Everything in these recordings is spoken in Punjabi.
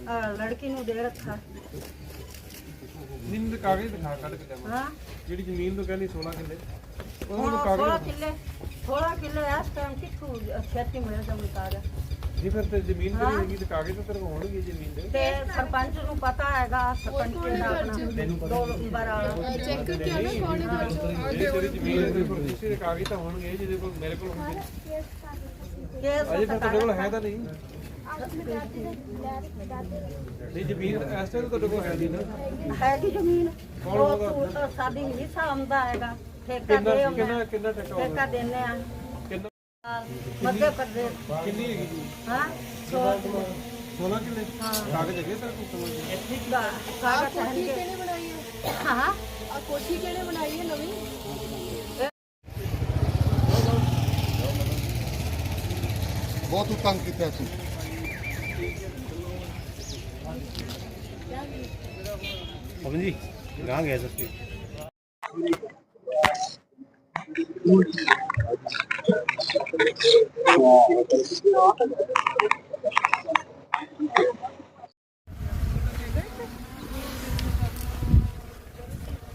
ਅਹ, ਲੜਕੀ ਨੂੰ ਦੇ ਰੱਖਾ। ਨਿੰਮ ਦੇ ਕਾਗਜ਼ ਦਿਖਾ ਕੱਢ ਕੇ ਲਿਆਵਾਂ। ਹਾਂ? ਜਿਹੜੀ ਜ਼ਮੀਨ ਤੋਂ ਕਹਿੰਦੀ 16 ਕਿੱਲੇ। ਉਹ ਉਹ ਥੋੜਾ ਕਾਗਜ਼ ਕਿੱਲੇ ਥੋੜਾ ਕਿੱਲੇ ਇਸ ਟਾਈਮ ਕਿੱਥੋਂ ਖੇਤੀ ਮਿਲ ਜਾਂਦੀ ਕਾਗਜ਼ ਜੀ ਫਿਰ ਤੇ ਜ਼ਮੀਨ ਤੇ ਹੈਗੀ? ਤੇ ਕਾਗਜ਼ ਤਾਂ ਤੇਰੇ ਕੋਲ ਹੋਣਗੇ ਜ਼ਮੀਨ ਦੇ। ਤੇ ਸਰਪੰਚ ਨੂੰ ਪਤਾ ਹੈਗਾ ਸਰਪੰਚ ਦਾ ਆਪਣਾ ਦੋ ਨੰਬਰ ਵਾਲਾ। ਚੈੱਕ ਕਰਕੇ ਆਣਾ ਕੌਣ ਹੈ ਜਿਹੜੀ ਤੇਰੀ ਜ਼ਮੀਨ ਦੇ ਕੋਲ ਕਿਸੇ ਦੇ ਕਾਗਜ਼ ਤਾਂ ਹੋਣਗੇ ਜਿਹਦੇ ਕੋਲ ਮੇਰੇ ਕੋਲ ਹੋਣਗੇ। ਕੇਸ ਅਜੇ ਫਿਰ ਤੁਹਾਡੇ ਕੋਲ ਹੈ ਤਾਂ ਨਹੀਂ। ਨਹੀਂ ਜ਼ਮੀਨ ਇਸ ਟਾਈਮ ਤੁਹਾਡੇ ਕੋਲ ਹੈ ਨਹੀਂ ਨਾ। ਹੈਗੀ ਜ਼ਮੀਨ। ਕੌਣ ਉਹ ਸਾਡੀ ਨਹੀਂ ਸਾਂਭਦਾ ਹੈਗਾ। ਠੇਕਾ ਦੇ ਕਿੰਨਾ ਕਿੰਨਾ ਠੇਕਾ ਦਿੰਨੇ ਆ। ਮੱਧੇ ਪ੍ਰਦੇਸ਼ ਕਿੰਨੀ ਹੈਗੀ ਹਾਂ ਸੋ 16 ਕਿੱਲੇ? ਕਾਗਜ਼ ਹੈਗੇ ਸਰ ਕੋਲ ਸਾਰਾ ਕੋਠੀ ਕਿਹਨੇ ਬਣਾਈ ਹੈ? ਹਾਂ। ਆ ਕੋਠੀ ਕਿਹਨੇ ਬਣਾਈ ਹੈ ਨਵੀਂ? ਬਹੁਤ ਕੀਤਾ ਪਵਨ ਜੀ ਗਾਂ ਗਿਆ ਸਰ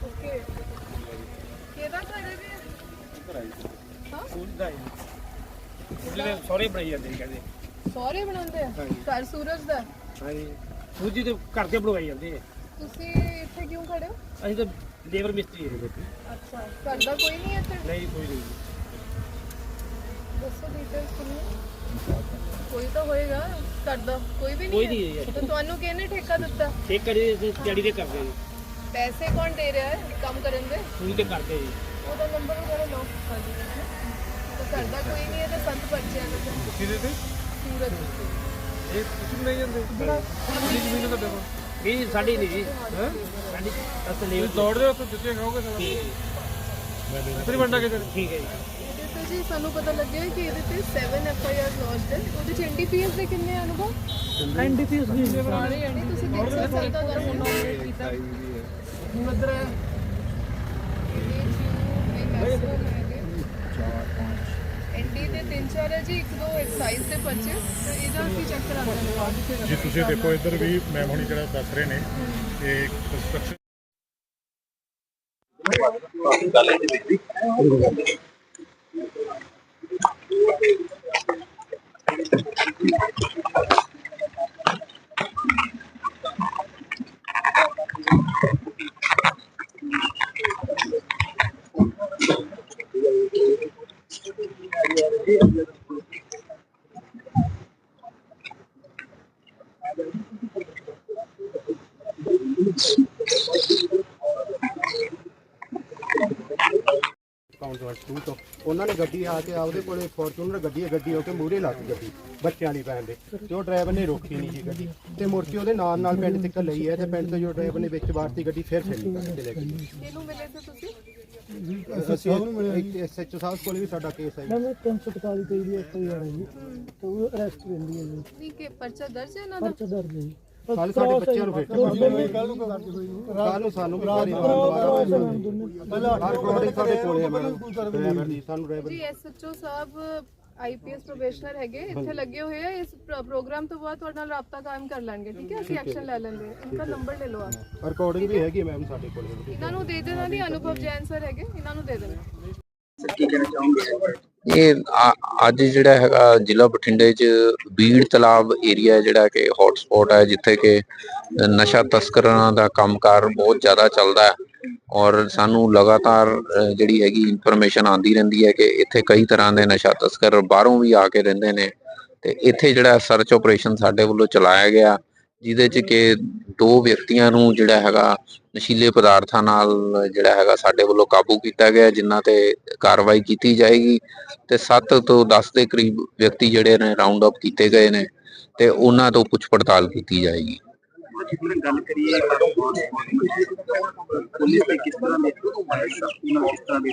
ओके केदा घर है ਜਿਹੜੇ ਸੌਰੇ ਬਣਾਈ ਜਾਂਦੇ ਨੇ ਕਹਿੰਦੇ ਸਹੁਰੇ ਬਣਾਉਂਦੇ ਆ ਘਰ ਸੂਰਜ ਦਾ ਹਾਂਜੀ ਸੂਜੀ ਦੇ ਘਰ ਤੇ ਬਣਵਾਈ ਜਾਂਦੇ ਆ ਤੁਸੀਂ ਇੱਥੇ ਕਿਉਂ ਖੜੇ ਹੋ? ਅਸੀਂ ਤਾਂ ਲੇਬਰ ਮਿਸਤਰੀ ਹਾਂ ਬੇਟੀ ਅੱਛਾ ਘਰ ਦਾ ਕੋਈ ਨਹੀਂ ਇੱਥੇ? ਨਹੀਂ ਕੋਈ ਨਹੀਂ। ਦੱਸੋ ਡਿਟੇਲਸ ਕਿੰਨੀ ਕੋਈ ਤਾਂ ਹੋਏਗਾ ਘਰ ਦਾ ਕੋਈ ਵੀ ਕੋਈ ਨਹੀਂ ਨਹੀਂ ਹੈ। ਹੈ ਤਾਂ ਤੁਹਾਨੂੰ ਕਿਹਨੇ ਠੇਕਾ ਦਿੱਤਾ? ਇੱਕ ਕਰੀ ਦਿਹਾੜੀ ਦੇ ਕਰਦੇ ਜੀ। ਪੈਸੇ ਕੌਣ ਦੇ ਰਿਹਾ ਹੈ ਕੰਮ ਕਰਨ ਦੇ? ਸੂਜੀ ਤੇ ਕਰਦੇ ਜੀ। ਉਹਦਾ ਨੰਬਰ ਵਗੈਰਾ ਲਓ ਕਰ ਦਿਓ। ਤਾਂ ਘਰ ਦਾ ਕੋਈ ਨਹੀਂ ਹੈ ਤਾਂ ਸੰਤ ਪਰਚਿਆਂ ਦਾ ਤਾਂ ਕਿਹਦੇ ਤੇ? ਸੂਰਜ ਇਹ ਤੁਸੀਂ ਨਹੀਂ ਜਾਂਦੇ ਕਿੰਨੀ ਜ਼ਮੀਨ ਹੈ ਤੁਹਾਡੇ ਕੋਲ? ਇਹ ਸਾਡੀ ਨਹੀਂ ਜੀ। ਹੈ? ਸਾਡੀ ਅਸਲ ਤੁਸੀਂ ਲੇਬਰ ਦੌੜਦੇ ਹੋ ਤਾਂ ਜਿੱਤੇ ਖਾਓਗੇ ਸਾਰਾ ਕਿਤਨੀ ਵੰਡਾ ਕੇ ਤੇਰੇ ਠੀਕ ਹੈ ਜੀ। ਇਹਦੇ ਤੇ ਜੀ ਸਾਨੂੰ ਪਤਾ ਲੱਗਿਆ ਕਿ ਇਹਦੇ ਤੇ 7 ਐਫ ਆਈ ਆਰ ਲੌਜਡ ਹੈ। ਉਹਦੇ ਚ ਐਨਡੀਪੀਐਸ ਦੇ ਕਿੰਨੇ ਅਨੁਭਵ? ਐਨਡੀਪੀਐਸ ਵੀ ਸਾਰੇ ਐਂਡੀ ਤੁਸੀਂ 300 ਸਾਲ ਦਾ ਕਰ ਨੋਮੀਨੇਟ ਕੀਤਾ। ਮਦਰ ਐਨਡੀ ਦੇ ਤਿੰਨ ਚਾਰ ਹੈ ਜੀ, ਇੱਕ ਦੋ ਐਕਸਾਈਜ਼ ਦੇ ਪਰਚੇ ਤੇ ਇਹਦਾ ਕੀ ਚੈੱਕ ਕਰਾਉਂਦੇ ਜੀ, ਤੁਸੀਂ ਦੇਖੋ, ਇੱਧਰ ਵੀ ਮੈਂ ਹੁਣੀ ਜਿਹੜਾ ਦੱਸ ਰਹੇ ਨੇ ਕਿ ਕੰਸਟਰਕਸ਼ਨ ਅਕਾਊਂਟ ਵਾਸ 2 ਤੋਂ। ਉਹਨਾਂ ਨੇ ਗੱਡੀ ਆ ਕੇ ਆਪਦੇ ਕੋਲੇ ਫੋਰਚੂਨਰ ਗੱਡੀ ਹੈ, ਗੱਡੀ ਹੋ ਕੇ ਮੂਹਰੇ ਲੱਗ ਗੱਡੀ, ਬੱਚਿਆਂ ਦੀ ਪੈਣ ਦੇ। ਤੇ ਉਹ ਡਰਾਈਵਰ ਨੇ ਰੋਕੀ ਨਹੀਂ ਜੀ ਗੱਡੀ। ਤੇ ਮੁੜ ਕੇ ਉਹਦੇ ਨਾਲ ਨਾਲ ਪਿੰਡ ਤੱਕ ਲਈ ਹੈ ਤੇ ਪਿੰਡ ਤੋਂ ਜੋ ਡਰਾਈਵਰ ਨੇ ਵਿੱਚ ਵਾਰਤੀ ਗੱਡੀ ਫਿਰ ਫਿਰ ਨਿਕਲ ਗਈ ਕਿਹਨੂੰ ਮਿਲੇ ਸੀ ਤੁਸੀਂ ਅਸੀਂ ਐਸਐਚਓ ਸਾਹਿਬ ਕੋਲੇ ਵੀ ਸਾਡਾ ਕੇਸ ਹੈ ਜੀ। ਮੈਂ 347 ਤੇ ਦੀ ਐਫ ਆਈ ਆਰ ਹੈ ਜੀ। ਤੇ ਉਹ ਅਰੈਸਟ ਰਹਿੰਦੀ ਹੈ ਜੀ। ਨਹੀਂ ਕਿ ਪਰਚਾ ਦਰਜ ਹੈ ਇਹਨਾਂ ਦਾ? ਪਰਚਾ ਦਰਜ ਹੈ ਜੀ। ਕੱਲ ਸਾਡੇ ਬੱਚਿਆਂ ਨੂੰ ਫਿਰ ਕੱਲ ਨੂੰ ਸਾਨੂੰ ਵੀ ਘਰੇ ਦੁਬਾਰਾ ਰਿਕਾਰਡਿੰਗ ਸਾਡੇ ਕੋਲੇ ਹੈ ਮੈਡਮ ਡਰਾਈਵਰ ਦੀ ਸਾਨੂੰ ਡਰਾਈਵਰ ਜੀ। ਐਸਐਚਓ ਸਾਹਿਬ ਆਈਪੀਐਸ ਪ੍ਰੋਫੈਸ਼ਨਲ ਹੈਗੇ ਇੱਥੇ ਲੱਗੇ ਹੋਏ ਆ ਇਸ ਪ੍ਰ- ਪ੍ਰੋਗਰਾਮ ਤੋਂ ਬਾਅਦ ਤੁਹਾਡੇ ਨਾਲ ਰਾਬਤਾ ਕਾਇਮ ਕਰ ਲੈਣਗੇ ਠੀਕ ਹੈ? ਅਸੀਂ ਐਕਸ਼ਨ ਲੈ ਲੈਂਦੇ ਹਾਂ। ਇਨਕਾ ਨੰਬਰ ਲੈ ਲਓ ਆਪ। ਰਿਕਾਰਡਿੰਗ ਵੀ ਹੈਗੀ ਮੈਮ ਸਾਡੇ ਕੋਲੇ। ਇਹਨਾਂ ਨੂੰ ਦੇ ਦੇਣਾ ਨਹੀਂ ਅਨੁਭਵ ਜੈਨ ਸਰ ਹੈਗੇ ਇਹਨਾਂ ਨੂੰ ਦੇ ਦੇਣਾ। ਇਹ ਅੱਜ ਜਿਹੜਾ ਹੈਗਾ ਜ਼ਿਲ੍ਹਾ ਬਠਿੰਡੇ 'ਚ ਬੀੜ ਤਲਾਬ ਏਰੀਆ ਜਿਹੜਾ ਕਿ ਹੌਟ ਸਪੌਟ ਹੈ, ਜਿੱਥੇ ਕਿ ਨਸ਼ਾ ਤਸਕਰਾਂ ਦਾ ਕੰਮਕਾਰ ਬਹੁਤ ਜ਼ਿਆਦਾ ਚੱਲਦਾ ਹੈ ਔਰ ਸਾਨੂੰ ਲਗਾਤਾਰ ਜਿਹੜੀ ਹੈਗੀ ਇਨਫੋਰਮੇਸ਼ਨ ਆਉਂਦੀ ਰਹਿੰਦੀ ਹੈ ਕਿ ਇੱਥੇ ਕਈ ਤਰ੍ਹਾਂ ਦੇ ਨਸ਼ਾ ਤਸਕਰ ਬਾਹਰੋਂ ਵੀ ਆ ਕੇ ਰਹਿੰਦੇ ਨੇ ਤੇ ਇੱਥੇ ਜਿਹੜਾ ਸਰਚ ਆਪਰੇਸ਼ਨ ਸਾਡੇ ਵੱਲੋਂ ਚਲਾਇਆ ਗਿਆ ਜਿਹਦੇ 'ਚ ਕਿ ਦੋ ਵਿਅਕਤੀਆਂ ਨੂੰ ਜਿਹੜਾ ਹੈਗਾ ਨਸ਼ੀਲੇ ਪਦਾਰਥਾਂ ਨਾਲ ਜਿਹੜਾ ਹੈਗਾ ਸਾਡੇ ਵੱਲੋਂ ਕਾਬੂ ਕੀਤਾ ਗਿਆ, ਜਿਨ੍ਹਾਂ ਤੇ ਕਾਰਵਾਈ ਕੀਤੀ ਜਾਏਗੀ ਤੇ 7 ਤੋਂ 10 ਦੇ ਕਰੀਬ ਵਿਅਕਤੀ ਜਿਹੜੇ ਨੇ ਰਾਉਂਡ ਅਪ ਕੀਤੇ ਗਏ ਨੇ ਤੇ ਉਹਨਾਂ ਤੋਂ ਪੁੱਛ ਪੜਤਾਲ ਕੀਤੀ ਜਾਏਗੀ। ਜਿਵੇਂ ਗੱਲ ਕਰੀਏ ਪੁਲਿਸ ਦੇ ਕਿਸ ਤਰ੍ਹਾਂ ਦੇ ਕਿਸ ਤਰ੍ਹਾਂ ਦੇ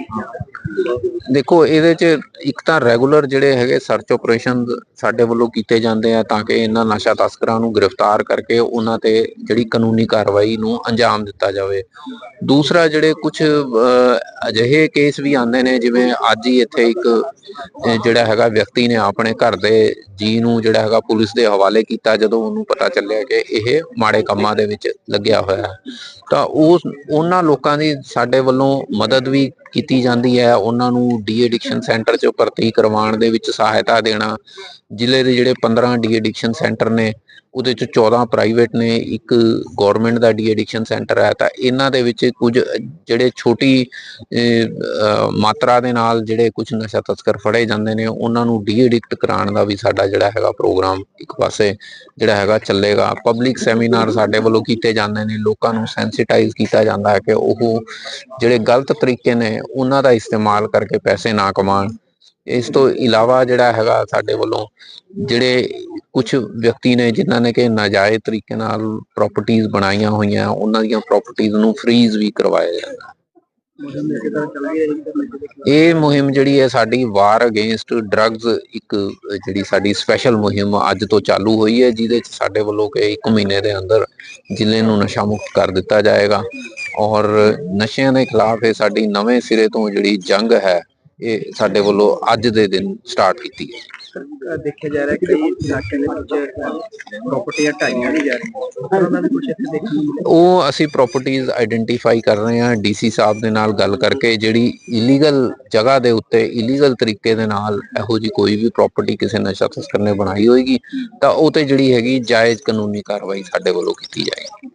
ਦੇਖੋ, ਇਹਦੇ 'ਚ ਇੱਕ ਤਾਂ ਰੈਗੂਲਰ ਜਿਹੜੇ ਹੈਗੇ ਸਰਚ ਆਪਰੇਸ਼ਨ ਸਾਡੇ ਵੱਲੋਂ ਕੀਤੇ ਜਾਂਦੇ ਆ ਤਾਂ ਕਿ ਇਹਨਾਂ ਨਸ਼ਾ ਤਸਕਰਾਂ ਨੂੰ ਗ੍ਰਿਫਤਾਰ ਕਰਕੇ ਉਹਨਾਂ ਤੇ ਜਿਹੜੀ ਕਾਨੂੰਨੀ ਕਾਰਵਾਈ ਨੂੰ ਅੰਜਾਮ ਦਿੱਤਾ ਜਾਵੇ। ਦੂਸਰਾ ਜਿਹੜੇ ਕੁਝ ਅਜਿਹੇ ਕੇਸ ਵੀ ਆਉਂਦੇ ਨੇ, ਜਿਵੇਂ ਅੱਜ ਹੀ ਇੱਥੇ ਇੱਕ ਜਿਹੜਾ ਹੈਗਾ ਵਿਅਕਤੀ ਨੇ ਆਪਣੇ ਘਰ ਦੇ ਜੀ ਨੂੰ ਜਿਹੜਾ ਹੈਗਾ ਪੁਲਿਸ ਦੇ ਹਵਾਲੇ ਕੀਤਾ, ਜਦੋਂ ਉਹਨੂੰ ਪਤਾ ਚੱਲਿਆ ਕਿ ਇਹ ਮਾੜੇ ਕੰਮਾਂ ਦੇ ਵਿੱਚ ਲੱਗਿਆ ਹੋਇਆ ਹੈ। ਤਾਂ ਉਸ, ਉਹਨਾਂ ਲੋਕਾਂ ਦੀ ਸਾਡੇ ਵੱਲੋਂ ਮਦਦ ਵੀ ਕੀਤੀ ਜਾਂਦੀ ਹੈ। ਉਹਨਾਂ ਨੂੰ ਡੀ ਐਡਿਕਸ਼ਨ ਸੈਂਟਰ 'ਚ ਭਰਤੀ ਕਰਵਾਉਣ ਦੇ ਵਿੱਚ ਸਹਾਇਤਾ ਦੇਣਾ, ਜ਼ਿਲ੍ਹੇ ਦੇ ਜਿਹੜੇ 15 ਡੀ ਐਡਿਕਸ਼ਨ ਸੈਂਟਰ ਨੇ ਉਹਦੇ 'ਚ 14 ਪ੍ਰਾਈਵੇਟ ਨੇ, ਇੱਕ ਗਵਰਨਮੈਂਟ ਦਾ ਡੀ ਐਡਿਕਸ਼ਨ ਸੈਂਟਰ ਹੈ, ਤਾਂ ਇਹਨਾਂ ਦੇ ਵਿੱਚ ਕੁਝ ਜਿਹੜੇ ਛੋਟੀ ਮਾਤਰਾ ਦੇ ਨਾਲ ਜਿਹੜੇ ਕੁਝ ਨਸ਼ਾ ਤਸਕਰ ਫੜੇ ਜਾਂਦੇ ਨੇ, ਉਹਨਾਂ ਨੂੰ ਡੀ ਐਡਿਕਟ ਕਰਾਉਣ ਦਾ ਵੀ ਸਾਡਾ ਜਿਹੜਾ ਹੈਗਾ ਪ੍ਰੋਗਰਾਮ ਇੱਕ ਪਾਸੇ ਜਿਹੜਾ ਹੈਗਾ ਚੱਲੇਗਾ। ਪਬਲਿਕ ਸੈਮੀਨਾਰ ਸਾਡੇ ਵੱਲੋਂ ਕੀਤੇ ਜਾਂਦੇ ਨੇ, ਲੋਕਾਂ ਨੂੰ ਸੈਂਸਿਟਾਈਜ਼ ਕੀਤਾ ਜਾਂਦਾ ਹੈ ਕਿ ਉਹ ਜਿਹੜੇ ਗਲਤ ਤਰੀਕੇ ਨੇ, ਉਹਨਾਂ ਦਾ ਇਸਤੇਮਾਲ ਕਰਕੇ ਪੈਸੇ ਨਾ ਕਮਾਉਣ। ਇਸ ਤੋਂ ਇਲਾਵਾ ਜਿਹੜਾ ਹੈਗਾ ਸਾਡੇ ਵੱਲੋਂ ਜਿਹੜੇ ਕੁਝ ਵਿਅਕਤੀ ਨੇ ਜਿਨ੍ਹਾਂ ਨੇ ਕਿ ਨਾਜਾਇਜ਼ ਤਰੀਕੇ ਨਾਲ ਪ੍ਰਾਪਰਟੀਆਂ ਬਣਾਈਆਂ ਹੋਈਆਂ, ਉਹਨਾਂ ਦੀਆਂ ਪ੍ਰਾਪਰਟੀਆਂ ਨੂੰ ਫ੍ਰੀਜ਼ ਵੀ ਕਰਵਾਇਆ ਜਾਂਦਾ। ਇਹ ਮੁਹਿੰਮ ਜਿਹੜੀ ਹੈ ਸਾਡੀ ਵਾਰ ਅਗੇਂਸਟ ਡਰੱਗਸ ਇੱਕ ਜਿਹੜੀ ਸਾਡੀ ਸਪੈਸ਼ਲ ਮੁਹਿੰਮ ਅੱਜ ਤੋਂ ਚਾਲੂ ਹੋਈ ਹੈ, ਜਿਹਦੇ ਚ ਸਾਡੇ ਵੱਲੋਂ ਕਿ ਇੱਕ ਮਹੀਨੇ ਦੇ ਅੰਦਰ ਜ਼ਿਲ੍ਹੇ ਨੂੰ ਨਸ਼ਾ ਮੁਕਤ ਕਰ ਦਿੱਤਾ ਜਾਏਗਾ। ਔਰ ਨਸ਼ਿਆਂ ਦੇ ਖਿਲਾਫ ਇਹ ਸਾਡੀ ਨਵੇਂ ਸਿਰੇ ਤੋਂ ਜਿਹੜੀ ਜੰਗ ਹੈ ਇਹ ਸਾਡੇ ਵੱਲੋਂ ਅੱਜ ਦੇ ਦਿਨ ਸਟਾਰਟ ਕੀਤੀ ਹੈ ਦੇਖਿਆ ਜਾ ਰਿਹਾ ਕਿ ਇਲਾਕੇ ਦੇ ਵਿੱਚ ਪ੍ਰਾਪਰਟੀਆਂ ਢਾਈਆਂ ਨਹੀਂ ਜਾ ਰਹੀਆਂ। ਉਹਨਾਂ ਦਾ ਕੁਝ ਇੱਥੇ ਮਿਲਿਆ? ਉਹ ਅਸੀਂ ਪ੍ਰਾਪਰਟੀਆਂ ਆਇਡੈਂਟੀਫਾਈ ਕਰ ਰਹੇ ਹਾਂ ਡੀਸੀ ਸਾਹਿਬ ਦੇ ਨਾਲ ਗੱਲ ਕਰਕੇ ਜਿਹੜੀ ਇਲੀਗਲ ਜਗ੍ਹਾ ਦੇ ਉੱਤੇ ਇਲੀਗਲ ਤਰੀਕੇ ਦੇ ਨਾਲ ਇਹੋ ਜੀ ਕੋਈ ਵੀ ਪ੍ਰਾਪਰਟੀ ਕਿਸੇ ਨਸ਼ਾ ਤਸਕਰ ਨੇ ਬਣਾਈ ਹੋਏਗੀ ਤਾਂ ਉਹ ਤੇ ਜਿਹੜੀ ਹੈਗੀ ਜਾਇਜ਼ ਕਾਨੂੰਨੀ ਕਾਰਵਾਈ ਸਾਡੇ ਵੱਲੋਂ ਕੀਤੀ ਜਾਏਗੀ।